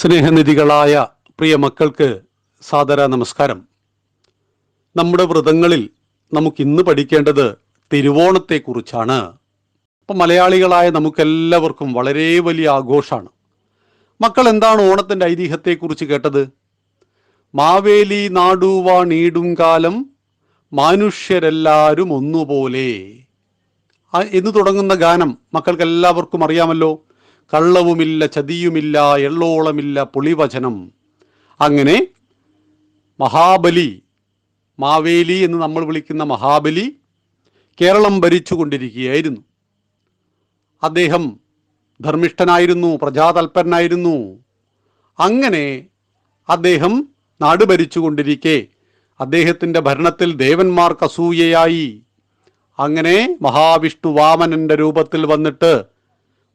സ്നേഹനിധികളായ പ്രിയ മക്കൾക്ക് സാദര നമസ്കാരം. നമ്മുടെ വ്രതങ്ങളിൽ നമുക്ക് ഇന്ന് പഠിക്കേണ്ടത് തിരുവോണത്തെക്കുറിച്ചാണ്. അപ്പം മലയാളികളായ നമുക്കെല്ലാവർക്കും വളരെ വലിയ ആഘോഷമാണ്. മക്കൾ എന്താണ് ഓണത്തിന്റെ ഐതിഹ്യത്തെക്കുറിച്ച് കേട്ടത്? മാവേലി നാടുവാണീടും കാലം മനുഷ്യരെല്ലാവരും ഒന്നുപോലെ. എന്ന് തുടങ്ങുന്ന ഗാനം മക്കൾക്ക് എല്ലാവർക്കും അറിയാമല്ലോ. കള്ളവുമില്ല ചതിയുമില്ല എള്ളോളമില്ല പുളിവചനം. അങ്ങനെ മഹാബലി മാവേലി എന്ന് നമ്മൾ വിളിക്കുന്ന മഹാബലി കേരളം ഭരിച്ചുകൊണ്ടിരിക്കുകയായിരുന്നു. അദ്ദേഹം ധർമ്മിഷ്ഠനായിരുന്നു പ്രജാതൽപരനായിരുന്നു. അങ്ങനെ അദ്ദേഹം നാട് ഭരിച്ചുകൊണ്ടിരിക്കെ. അദ്ദേഹത്തിന്റെ ഭരണത്തിൽ ദേവന്മാർക്ക് അസൂയയായി അങ്ങനെ മഹാവിഷ്ണു വാമനന്റെ രൂപത്തിൽ വന്നിട്ട്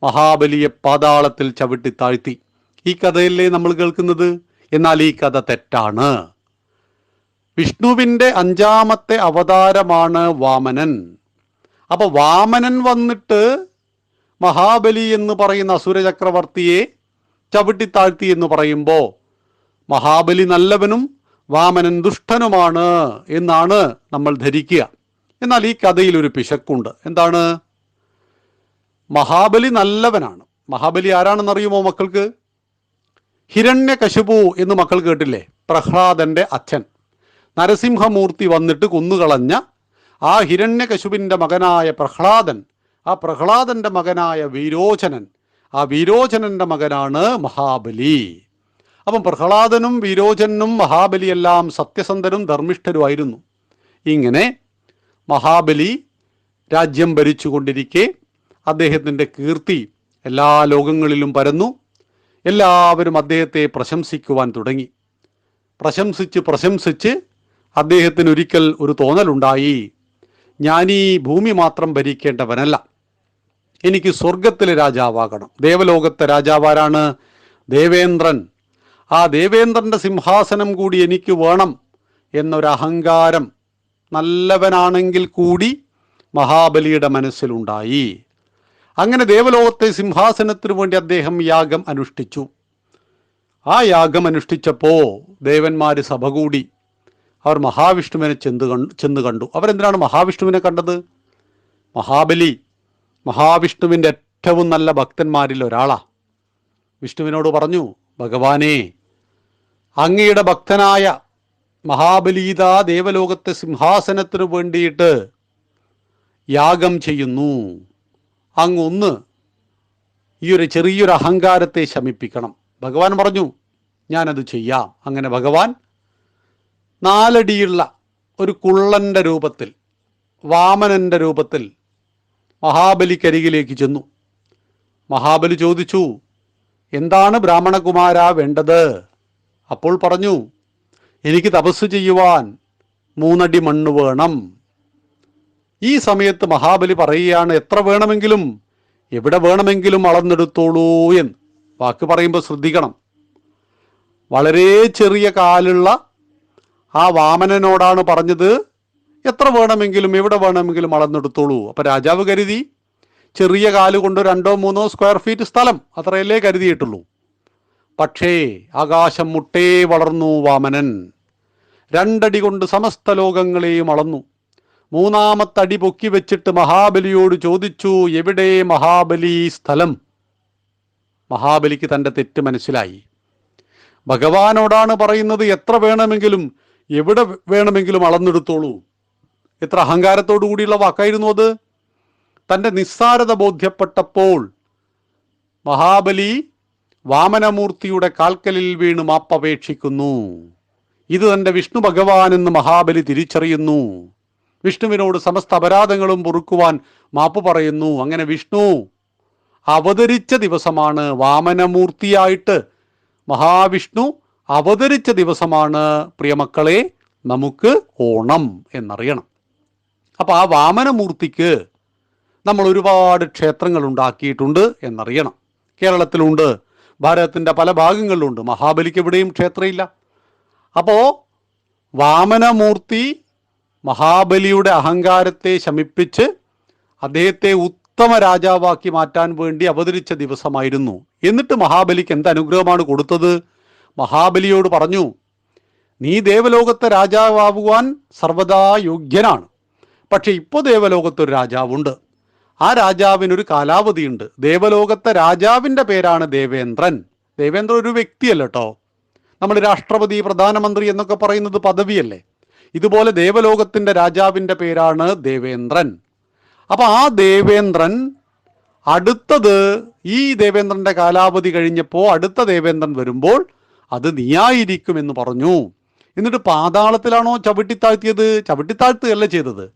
മഹാബലിയെ പാതാളത്തിൽ ചവിട്ടി താഴ്ത്തി. ഈ കഥയല്ലേ നമ്മൾ കേൾക്കുന്നത്? എന്നാൽ ഈ കഥ തെറ്റാണ്. വിഷ്ണുവിന്റെ അഞ്ചാമത്തെ അവതാരമാണ് വാമനൻ. അപ്പൊ വാമനൻ വന്നിട്ട് മഹാബലി എന്ന് പറയുന്ന അസുര ചക്രവർത്തിയെ ചവിട്ടി താഴ്ത്തി എന്ന് പറയുമ്പോൾ മഹാബലി നല്ലവനും വാമനൻ ദുഷ്ടനുമാണ് എന്നാണ് നമ്മൾ ധരിക്കുക. എന്നാൽ ഈ കഥയിൽ ഒരു പിശക്കുണ്ട്. എന്താണ്? മഹാബലി നല്ലവനാണ്. മഹാബലി ആരാണെന്നറിയുമോ മക്കൾക്ക്? ഹിരണ്യകശിപു എന്ന് മക്കൾ കേട്ടില്ലേ? പ്രഹ്ലാദന്റെ അച്ഛൻ. നരസിംഹമൂർത്തി വന്നിട്ട് കൊന്നുകളഞ്ഞ ആ ഹിരണ്യകശുപിന്റെ മകനായ പ്രഹ്ലാദൻ ആ പ്രഹ്ലാദന്റെ മകനായ വീരോചനൻ ആ വീരോചനന്റെ മകനാണ് മഹാബലി. അപ്പം പ്രഹ്ലാദനും വീരോചനും മഹാബലിയെല്ലാം സത്യസന്ധരും ധർമ്മിഷ്ഠരുമായിരുന്നു. ഇങ്ങനെ മഹാബലി രാജ്യം ഭരിച്ചുകൊണ്ടിരിക്കെ അദ്ദേഹത്തിന്റെ കീർത്തി എല്ലാ ലോകങ്ങളിലും പരന്നു. എല്ലാവരും അദ്ദേഹത്തെ പ്രശംസിക്കുവാൻ തുടങ്ങി. പ്രശംസിച്ച് പ്രശംസിച്ച് അദ്ദേഹത്തിന് ഒരിക്കൽ ഒരു തോന്നലുണ്ടായി. ഞാനീ ഭൂമി മാത്രം ഭരിക്കേണ്ടവനല്ല. എനിക്ക് സ്വർഗത്തിലെ രാജാവാകണം. ദേവലോകത്തെ രാജാവാരാണ് ദേവേന്ദ്രൻ. ആ ദേവേന്ദ്രന്റെ സിംഹാസനം കൂടി എനിക്ക് വേണം എന്നൊരഹങ്കാരം നല്ലവനാണെങ്കിൽ കൂടി മഹാബലിയുടെ മനസ്സിലുണ്ടായി. അങ്ങനെ ദേവലോകത്തെ സിംഹാസനത്തിനു വേണ്ടി അദ്ദേഹം യാഗം അനുഷ്ഠിച്ചു. ആ യാഗം അനുഷ്ഠിച്ചപ്പോൾ ദേവന്മാർ സഭ കൂടി. അവർ മഹാവിഷ്ണുവിനെ ചെന്ന് കണ്ടു ചെന്ന് കണ്ടു. അവരെന്തിനാണ് മഹാവിഷ്ണുവിനെ കണ്ടത്? മഹാബലി മഹാവിഷ്ണുവിന്റെ ഏറ്റവും നല്ല ഭക്തന്മാരിൽ ഒരാളാ. വിഷ്ണുവിനോട് പറഞ്ഞു ഭഗവാനെ അങ്ങയുടെ ഭക്തനായ മഹാബലീത ദേവലോകത്തെ സിംഹാസനത്തിനു വേണ്ടിയിട്ട് യാഗം ചെയ്യുന്നു. അങ്ങ് ഒന്ന് ഈ ഒരു ചെറിയൊരു അഹങ്കാരത്തെ ശമിപ്പിക്കണം. ഭഗവാൻ പറഞ്ഞു ഞാനത് ചെയ്യാം. അങ്ങനെ ഭഗവാൻ നാലടിയുള്ള ഒരു കുള്ളന്റെ രൂപത്തിൽ വാമനന്റെ രൂപത്തിൽ മഹാബലിക്കരികിലേക്ക് ചെന്നു. മഹാബലി ചോദിച്ചു എന്താണ് ബ്രാഹ്മണകുമാര വേണ്ടത്? അപ്പോൾ പറഞ്ഞു എനിക്ക് തപസ് ചെയ്യുവാൻ മൂന്നടി മണ്ണ് വേണം. ഈ സമയത്ത് മഹാബലി പറയുകയാണ് എത്ര വേണമെങ്കിലും എവിടെ വേണമെങ്കിലും അളന്നെടുത്തോളൂ എന്ന്. വാക്ക് പറയുമ്പോൾ ശ്രദ്ധിക്കണം. വളരെ ചെറിയ കാലുള്ള ആ വാമനനോടാണ് പറഞ്ഞത് എത്ര വേണമെങ്കിലും എവിടെ വേണമെങ്കിലും അളന്നെടുത്തോളൂ. അപ്പം രാജാവ് കരുതി ചെറിയ കാൽ കൊണ്ട് രണ്ടോ മൂന്നോ സ്ക്വയർ ഫീറ്റ് സ്ഥലം അത്രയല്ലേ കരുതിയിട്ടുള്ളൂ. പക്ഷേ ആകാശം മുട്ടേ വളർന്നു വാമനൻ. രണ്ടടി കൊണ്ട് സമസ്ത ലോകങ്ങളെയും അളന്നു. മൂന്നാമത്തെ അടി പൊക്കി വെച്ചിട്ട് മഹാബലിയോട് ചോദിച്ചു എവിടെ മഹാബലി സ്ഥലം? മഹാബലിക്ക് തന്റെ തെറ്റ് മനസ്സിലായി. ഭഗവാനോടാണ് പറയുന്നത് എത്ര വേണമെങ്കിലും എവിടെ വേണമെങ്കിലും അളന്നെടുത്തോളൂ. എത്ര അഹങ്കാരത്തോടു കൂടിയുള്ള വാക്കായിരുന്നു അത്. തന്റെ നിസ്സാരത ബോധ്യപ്പെട്ടപ്പോൾ മഹാബലി വാമനമൂർത്തിയുടെ കാൽക്കലിൽ വീണ് മാപ്പപേക്ഷിക്കുന്നു. ഇത് തന്റെ വിഷ്ണു ഭഗവാൻ എന്ന് മഹാബലി തിരിച്ചറിയുന്നു. വിഷ്ണുവിനോട് സമസ്ത അപരാധങ്ങളും പൊറുക്കുവാൻ മാപ്പ് പറയുന്നു. അങ്ങനെ വിഷ്ണു അവതരിച്ച ദിവസമാണ് വാമനമൂർത്തിയായിട്ട്. മഹാവിഷ്ണു അവതരിച്ച ദിവസമാണ്. പ്രിയമക്കളെ നമുക്ക് ഓണം എന്നറിയണം. അപ്പോൾ ആ വാമനമൂർത്തിക്ക് നമ്മൾ ഒരുപാട് ക്ഷേത്രങ്ങൾ ഉണ്ടാക്കിയിട്ടുണ്ട് എന്നറിയണം. കേരളത്തിലുണ്ട് ഭാരതത്തിന്റെ പല ഭാഗങ്ങളിലുണ്ട്. മഹാബലിക്ക് എവിടെയും ക്ഷേത്രമില്ല. അപ്പോൾ വാമനമൂർത്തി മഹാബലിയുടെ അഹങ്കാരത്തെ ശമിപ്പിച്ച് അദ്ദേഹത്തെ ഉത്തമ രാജാവാക്കി മാറ്റാൻ വേണ്ടി അവതരിച്ച ദിവസമായിരുന്നു. എന്നിട്ട് മഹാബലിക്ക് എന്ത് അനുഗ്രഹമാണ് കൊടുത്തത്? മഹാബലിയോട് പറഞ്ഞു നീ ദേവലോകത്തെ രാജാവാകുവാൻ സർവദാ യോഗ്യനാണ്. പക്ഷെ ഇപ്പോൾ ദേവലോകത്തൊരു രാജാവുണ്ട്. ആ രാജാവിനൊരു കാലാവധിയുണ്ട്. ദേവലോകത്തെ രാജാവിന്റെ പേരാണ് ദേവേന്ദ്രൻ. ദേവേന്ദ്രൻ ഒരു വ്യക്തിയല്ല നമ്മൾ രാഷ്ട്രപതി പ്രധാനമന്ത്രി എന്നൊക്കെ പറയുന്നത് പദവിയല്ലേ? ഇതുപോലെ ദേവലോകത്തിന്റെ രാജാവിന്റെ പേരാണ് ദേവേന്ദ്രൻ. അപ്പോൾ ആ ദേവേന്ദ്രൻ അടുത്തത് ഈ ദേവേന്ദ്രന്റെ കാലാവധി കഴിഞ്ഞപ്പോൾ അടുത്ത ദേവേന്ദ്രൻ വരുമ്പോൾ അത് നീയായിരിക്കും എന്ന് പറഞ്ഞു. എന്നിട്ട് പാതാളത്തിലാണോ ചവിട്ടിത്താഴ്ത്തിയത്? ചവിട്ടിത്താഴ്ത്തുകയല്ല ചെയ്തത്.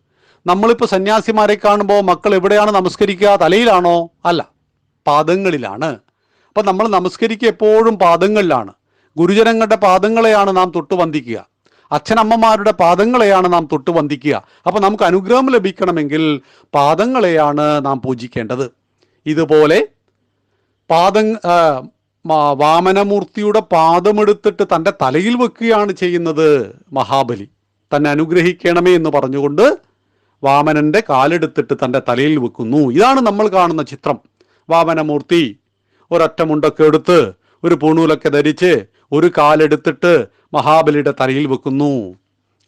നമ്മളിപ്പോൾ സന്യാസിമാരെ കാണുമ്പോൾ മക്കൾ എവിടെയാണ് നമസ്കരിക്കുക? തലയിലാണോ? അല്ല പാദങ്ങളിലാണ്. അപ്പം നമ്മൾ നമസ്കരിക്കുക എപ്പോഴും പാദങ്ങളിലാണ്. ഗുരുജനങ്ങളുടെ പാദങ്ങളെയാണ് നാം തൊട്ടു വന്ദിക്കുക അച്ഛനമ്മമാരുടെ പാദങ്ങളെയാണ് നാം തൊട്ട് വന്ദിക്കുക. അപ്പോൾ നമുക്ക് അനുഗ്രഹം ലഭിക്കണമെങ്കിൽ പാദങ്ങളെയാണ് നാം പൂജിക്കേണ്ടത്. ഇതുപോലെ പാദം വാമനമൂർത്തിയുടെ പാദമെടുത്തിട്ട് തന്റെ തലയിൽ വെക്കുകയാണ് ചെയ്യുന്നത് മഹാബലി. തന്നെ അനുഗ്രഹിക്കണമേ എന്ന് പറഞ്ഞുകൊണ്ട് വാമനന്റെ കാലെടുത്തിട്ട് തന്റെ തലയിൽ വെക്കുന്നു. ഇതാണ് നമ്മൾ കാണുന്ന ചിത്രം. വാമനമൂർത്തി ഒരൊറ്റമുണ്ടൊക്കെ എടുത്ത് ഒരു പൂണൂലൊക്കെ ധരിച്ച് ഒരു കാലെടുത്തിട്ട് മഹാബലിയുടെ തലയിൽ വെക്കുന്നു.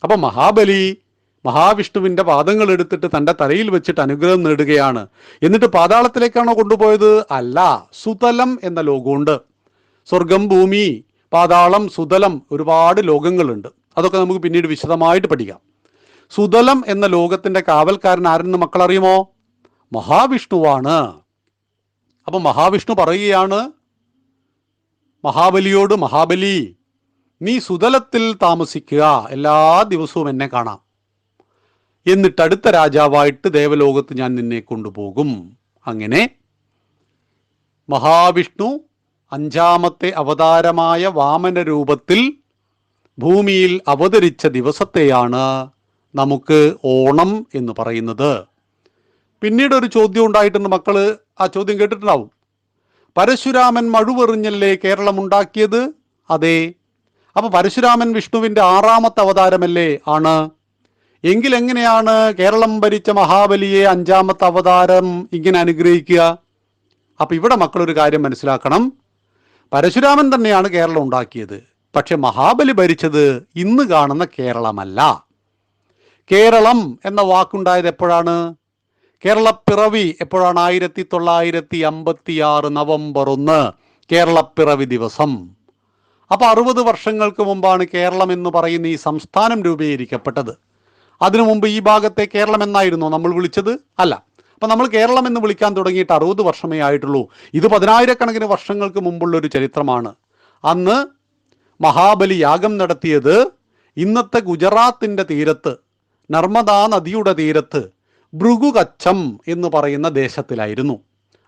അപ്പം മഹാബലി മഹാവിഷ്ണുവിന്റെ പാദങ്ങൾ എടുത്തിട്ട് തന്റെ തലയിൽ വെച്ചിട്ട് അനുഗ്രഹം നേടുകയാണ്. എന്നിട്ട് പാതാളത്തിലേക്കാണോ കൊണ്ടുപോയത്? അല്ല സുതലം എന്ന ലോകമുണ്ട്. സ്വർഗം ഭൂമി പാതാളം സുതലം ഒരുപാട് ലോകങ്ങളുണ്ട്. അതൊക്കെ നമുക്ക് പിന്നീട് വിശദമായിട്ട് പഠിക്കാം. സുതലം എന്ന ലോകത്തിന്റെ കാവൽക്കാരൻ ആരെന്ന് മക്കൾ അറിയുമോ മഹാവിഷ്ണുവാണ്. അപ്പം മഹാവിഷ്ണു പറയുകയാണ് മഹാബലിയോട് മഹാബലി നീ സുതലത്തിൽ താമസിക്കുക. എല്ലാ ദിവസവും എന്നെ കാണാം. എന്നിട്ട് അടുത്ത രാജാവായിട്ട് ദേവലോകത്ത് ഞാൻ നിന്നെ കൊണ്ടുപോകും. അങ്ങനെ മഹാവിഷ്ണു അഞ്ചാമത്തെ അവതാരമായ വാമന രൂപത്തിൽ ഭൂമിയിൽ അവതരിച്ച ദിവസത്തെയാണ് നമുക്ക് ഓണം എന്ന് പറയുന്നത്. പിന്നീട് ഒരു ചോദ്യം ഉണ്ടായിട്ടുണ്ട്. മക്കൾ ആ ചോദ്യം കേട്ടിട്ടുണ്ടാവും. പരശുരാമൻ മഴുവെറിഞ്ഞല്ലേ കേരളം ഉണ്ടാക്കിയത് അതെ. അപ്പൊ പരശുരാമൻ വിഷ്ണുവിന്റെ ആറാമത്തെ അവതാരമല്ലേ? ആണ്. എങ്കിൽ എങ്ങനെയാണ് കേരളം ഭരിച്ച മഹാബലിയെ അഞ്ചാമത്തെ അവതാരം ഇങ്ങനെ അനുഗ്രഹിക്കുക? അപ്പൊ ഇവിടെ മക്കളൊരു കാര്യം മനസ്സിലാക്കണം. പരശുരാമൻ തന്നെയാണ് കേരളം ഉണ്ടാക്കിയത്. പക്ഷെ മഹാബലി ഭരിച്ചത് ഇന്ന് കാണുന്ന കേരളമല്ല. കേരളം എന്ന വാക്കുണ്ടായത് എപ്പോഴാണ്? കേരളപ്പിറവി എപ്പോഴാണ് ആയിരത്തി തൊള്ളായിരത്തി അമ്പത്തി ആറ് നവംബർ ഒന്ന്? കേരളപ്പിറവി ദിവസം. അപ്പോൾ അറുപത് വർഷങ്ങൾക്ക് മുമ്പാണ് കേരളം എന്ന് പറയുന്ന ഈ സംസ്ഥാനം രൂപീകരിക്കപ്പെട്ടത്. അതിനു മുമ്പ് ഈ ഭാഗത്തെ കേരളം എന്നായിരുന്നു നമ്മൾ വിളിച്ചത്? അല്ല. അപ്പം നമ്മൾ കേരളം എന്ന് വിളിക്കാൻ തുടങ്ങിയിട്ട് അറുപത് വർഷമേ ആയിട്ടുള്ളൂ. ഇത് പതിനായിരക്കണക്കിന് വർഷങ്ങൾക്ക് മുമ്പുള്ള ഒരു ചരിത്രമാണ്. അന്ന് മഹാബലി യാഗം നടത്തിയത് ഇന്നത്തെ ഗുജറാത്തിന്റെ തീരത്ത് നർമ്മദാ നദിയുടെ തീരത്ത്. ഭൃഗുകച്ചം എന്ന് പറയുന്ന ദേശത്തിലായിരുന്നു.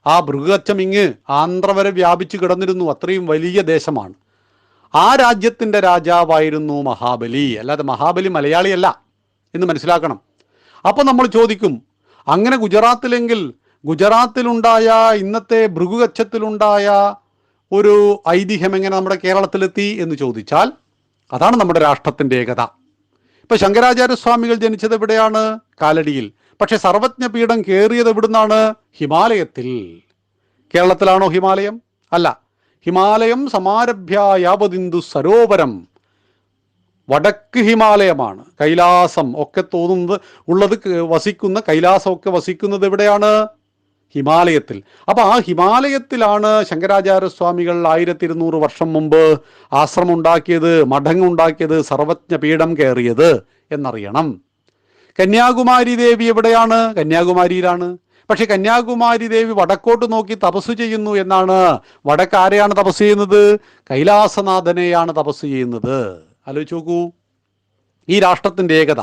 ആ ഭൃഗുകച്ചം ഇങ്ങ് ആന്ധ്ര വരെ വ്യാപിച്ചു കിടന്നിരുന്നു. അത്രയും വലിയ ദേശമാണ്. ആ രാജ്യത്തിന്റെ രാജാവായിരുന്നു മഹാബലി. അല്ലാതെ മഹാബലി മലയാളിയല്ല എന്ന് മനസ്സിലാക്കണം. അപ്പോൾ നമ്മൾ ചോദിക്കും അങ്ങനെ ഗുജറാത്തിലെങ്കിൽ ഗുജറാത്തിലുണ്ടായ ഇന്നത്തെ ഭൃഗുകച്ചത്തിലുണ്ടായ ഒരു ഐതിഹ്യം എങ്ങനെ നമ്മുടെ കേരളത്തിലെത്തി എന്ന് ചോദിച്ചാൽ അതാണ് നമ്മുടെ രാഷ്ട്രത്തിന്റെ ഏകത. ഇപ്പം ശങ്കരാചാര്യസ്വാമികൾ ജനിച്ചത് എവിടെയാണ്? കാലടിയിൽ. പക്ഷെ സർവജ്ഞ പീഠം കയറിയത് എവിടുന്നാണ്? ഹിമാലയത്തിൽ. കേരളത്തിലാണോ ഹിമാലയം? അല്ല. ഹിമാലയം സമാരഭ്യ യാവതിന്ദു സരോവരം. വടക്ക് ഹിമാലയമാണ്. കൈലാസം ഒക്കെ തോന്നുന്നത് ഉള്ളത് വസിക്കുന്ന കൈലാസമൊക്കെ വസിക്കുന്നത് എവിടെയാണ്? ഹിമാലയത്തിൽ. അപ്പോൾ ആ ഹിമാലയത്തിലാണ് ശങ്കരാചാര്യസ്വാമികൾ ആയിരത്തി ഇരുന്നൂറ് വർഷം മുമ്പ് ആശ്രമം ഉണ്ടാക്കിയത് മഠങ്ങുണ്ടാക്കിയത് സർവജ്ഞ പീഠം കയറിയത് എന്നറിയണം. കന്യാകുമാരി ദേവി എവിടെയാണ്? കന്യാകുമാരിയിലാണ്. പക്ഷെ കന്യാകുമാരി ദേവി വടക്കോട്ട് നോക്കി തപസ് ചെയ്യുന്നു എന്നാണ്. വടക്കാരെയാണ് തപസ് ചെയ്യുന്നത്? കൈലാസനാഥനെയാണ് തപസ് ചെയ്യുന്നത്. ആലോചിച്ച് നോക്കൂ. ഈ രാഷ്ട്രത്തിന്റെ ഏകത.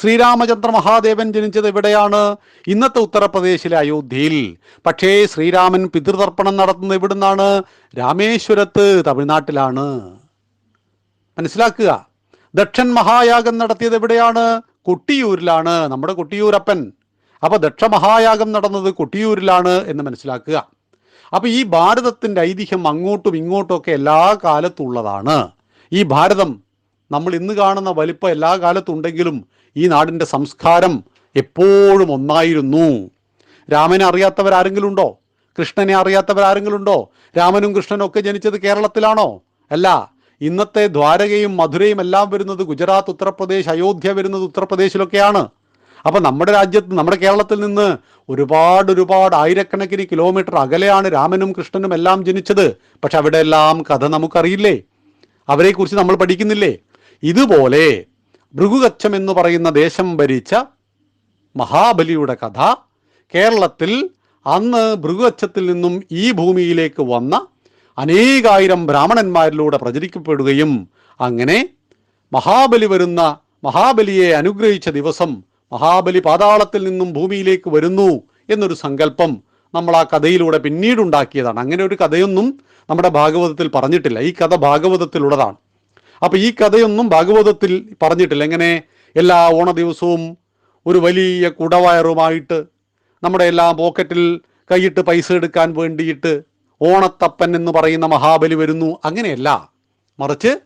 ശ്രീരാമചന്ദ്ര മഹാദേവൻ ജനിച്ചത് എവിടെയാണ്? ഇന്നത്തെ ഉത്തർപ്രദേശിലെ അയോധ്യയിൽ. പക്ഷേ ശ്രീരാമൻ പിതൃതർപ്പണം നടത്തുന്നത് എവിടുന്നാണ്? രാമേശ്വരത്ത് തമിഴ്നാട്ടിലാണ്. മനസ്സിലാക്കുക. ദക്ഷൻ മഹായാഗം നടത്തിയത് എവിടെയാണ്? കൊട്ടിയൂരിലാണ് നമ്മുടെ കൊട്ടിയൂരപ്പൻ. അപ്പോൾ ദക്ഷമഹായാഗം നടന്നത് കൊട്ടിയൂരിലാണ് എന്ന് മനസ്സിലാക്കുക. അപ്പോൾ ഈ ഭാരതത്തിന്റെ ഐതിഹ്യം അങ്ങോട്ടും ഇങ്ങോട്ടും ഒക്കെ എല്ലാ കാലത്തും ഉള്ളതാണ് ഈ ഭാരതം നമ്മൾ ഇന്ന് കാണുന്ന വലിപ്പം എല്ലാ കാലത്തും ഉണ്ടെങ്കിലും ഈ നാടിന്റെ സംസ്കാരം എപ്പോഴും ഒന്നായിരുന്നു. രാമനെ അറിയാത്തവരാരെങ്കിലും ഉണ്ടോ കൃഷ്ണനെ അറിയാത്തവരാരെങ്കിലും ഉണ്ടോ രാമനും കൃഷ്ണനും ഒക്കെ ജനിച്ചത് കേരളത്തിലാണോ? അല്ല. ഇന്നത്തെ ദ്വാരകയും മധുരയും എല്ലാം വരുന്നത് ഗുജറാത്ത് ഉത്തർപ്രദേശ് അയോധ്യ വരുന്നത് ഉത്തർപ്രദേശിലൊക്കെയാണ്. അപ്പൊ നമ്മുടെ രാജ്യത്ത് നമ്മുടെ കേരളത്തിൽ നിന്ന് ഒരുപാട് ഒരുപാട് ആയിരക്കണക്കിന് കിലോമീറ്റർ അകലെയാണ് രാമനും കൃഷ്ണനും എല്ലാം ജനിച്ചത്. പക്ഷെ അവിടെ എല്ലാം കഥ നമുക്കറിയില്ലേ? അവരെക്കുറിച്ച് നമ്മൾ പഠിക്കുന്നില്ലേ? ഇതുപോലെ ഭൃഗുകച്ചം എന്ന് പറയുന്ന ദേശം ഭരിച്ച മഹാബലിയുടെ കഥ കേരളത്തിൽ അന്ന് ഭൃഗുകച്ചത്തിൽ നിന്നും ഈ ഭൂമിയിലേക്ക് വന്ന അനേകായിരം ബ്രാഹ്മണന്മാരിലൂടെ പ്രചരിക്കപ്പെടുകയും അങ്ങനെ മഹാബലി വരുന്ന മഹാബലിയെ അനുഗ്രഹിച്ച ദിവസം മഹാബലി പാതാളത്തിൽ നിന്നും ഭൂമിയിലേക്ക് വരുന്നു എന്നൊരു സങ്കല്പം നമ്മൾ ആ കഥയിലൂടെ പിന്നീട് ഉണ്ടാക്കിയതാണ് അങ്ങനെ ഒരു കഥയൊന്നും നമ്മുടെ ഭാഗവതത്തിൽ പറഞ്ഞിട്ടില്ല. ഈ കഥ ഭാഗവതത്തിലുള്ളതാണ്. അപ്പോൾ ഈ കഥയൊന്നും ഭാഗവതത്തിൽ പറഞ്ഞിട്ടില്ല. എങ്ങനെ? എല്ലാ ഓണ ദിവസവും ഒരു വലിയ കുടവയറുമായിട്ട് നമ്മുടെ എല്ലാ പോക്കറ്റിൽ കൈയിട്ട് പൈസ എടുക്കാൻ വേണ്ടിയിട്ട് ഓണത്തപ്പൻ എന്ന് പറയുന്ന മഹാബലി വരുന്നു. അങ്ങനെയല്ല. മറിച്ച്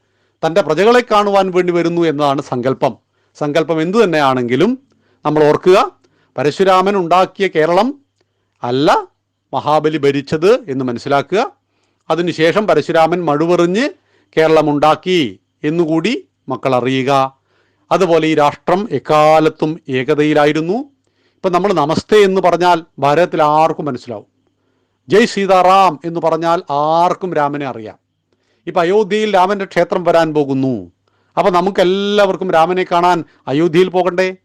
തന്റെ പ്രജകളെ കാണുവാൻ വേണ്ടി വരുന്നു എന്നതാണ് സങ്കല്പം. സങ്കല്പം എന്തു തന്നെയാണെങ്കിലും നമ്മൾ ഓർക്കുക പരശുരാമൻ ഉണ്ടാക്കിയ കേരളം അല്ല മഹാബലി ഭരിച്ചത് എന്ന് മനസ്സിലാക്കുക. അതിനുശേഷം പരശുരാമൻ മഴുവെറിഞ്ഞ് കേരളം ഉണ്ടാക്കി എന്നുകൂടി മക്കൾ അറിയുക. അതുപോലെ ഈ രാഷ്ട്രം എക്കാലത്തും ഏകതയിലായിരുന്നു. ഇപ്പം നമ്മൾ നമസ്തേ എന്ന് പറഞ്ഞാൽ ഭാരതത്തിൽ ആർക്കും മനസ്സിലാവും. ജയ് സീതാറാം എന്ന് പറഞ്ഞാൽ ആർക്കും രാമനെ അറിയാം. ഇപ്പം അയോധ്യയിൽ രാമന്റെ ക്ഷേത്രം വരാൻ പോകുന്നു. അപ്പോൾ നമുക്കെല്ലാവർക്കും രാമനെ കാണാൻ അയോധ്യയിൽ പോകണ്ടേ?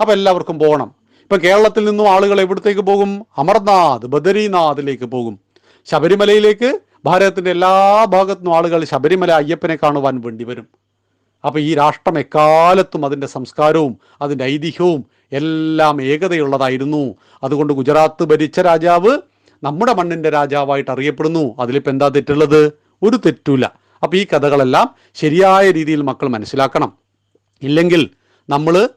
അപ്പോൾ എല്ലാവർക്കും പോകണം ഇപ്പം കേരളത്തിൽ നിന്നും ആളുകൾ എവിടത്തേക്ക് പോകും? അമർനാഥ് ബദരീനാഥിലേക്ക് പോകും. ശബരിമലയിലേക്ക് ഭാരതത്തിന്റെ എല്ലാ ഭാഗത്തുനിന്നും ആളുകൾ ശബരിമല അയ്യപ്പനെ കാണുവാൻ വേണ്ടി വരും. അപ്പോൾ ഈ രാഷ്ട്രം എക്കാലത്തും അതിന്റെ സംസ്കാരവും അതിന്റെ ഐതിഹ്യവും എല്ലാം ഏകതയുള്ളതായിരുന്നു. അതുകൊണ്ട് ഗുജറാത്ത് ഭരിച്ച രാജാവ് നമ്മുടെ മണ്ണിന്റെ രാജാവായിട്ട് അറിയപ്പെടുന്നു. അതിലിപ്പോൾ എന്താ തെറ്റുള്ളത്? ഒരു തെറ്റുമില്ല. അപ്പോൾ ഈ കഥകളെല്ലാം ശരിയായ രീതിയിൽ മക്കൾ മനസ്സിലാക്കണം. ഇല്ലെങ്കിൽ നമ്മൾ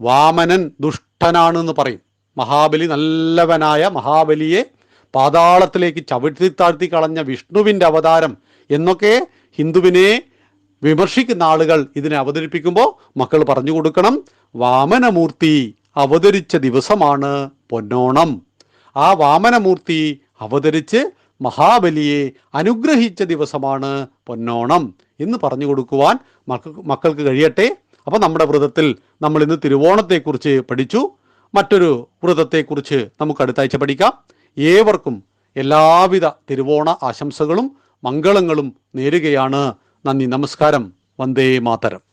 വാമനൻ ദുഷ്ടനാണെന്ന് പറയും. മഹാബലി നല്ലവനായ മഹാബലിയെ പാതാളത്തിലേക്ക് ചവിട്ടി താഴ്ത്തി കളഞ്ഞ വിഷ്ണുവിന്റെ അവതാരം എന്നൊക്കെ ഹിന്ദുവിനെ വിമർശിക്കുന്ന ആളുകൾ ഇതിനെ അവതരിപ്പിക്കുമ്പോൾ മക്കൾ പറഞ്ഞു കൊടുക്കണം. വാമനമൂർത്തി അവതരിച്ച ദിവസമാണ് പൊന്നോണം. ആ വാമനമൂർത്തി അവതരിച്ച് മഹാബലിയെ അനുഗ്രഹിച്ച ദിവസമാണ് പൊന്നോണം എന്ന് പറഞ്ഞു കൊടുക്കുവാൻ മക്ക മക്കൾക്ക് കഴിയട്ടെ. അപ്പോൾ നമ്മുടെ വ്രതത്തിൽ നമ്മൾ ഇന്ന് തിരുവോണത്തെക്കുറിച്ച് പഠിച്ചു. മറ്റൊരു വ്രതത്തെക്കുറിച്ച് നമുക്ക് അടുത്ത ആഴ്ച പഠിക്കാം. ഏവർക്കും എല്ലാവിധ തിരുവോണ ആശംസകളും മംഗളങ്ങളും നേരുകയാണ്. നന്ദി നമസ്കാരം. വന്ദേ മാതരം.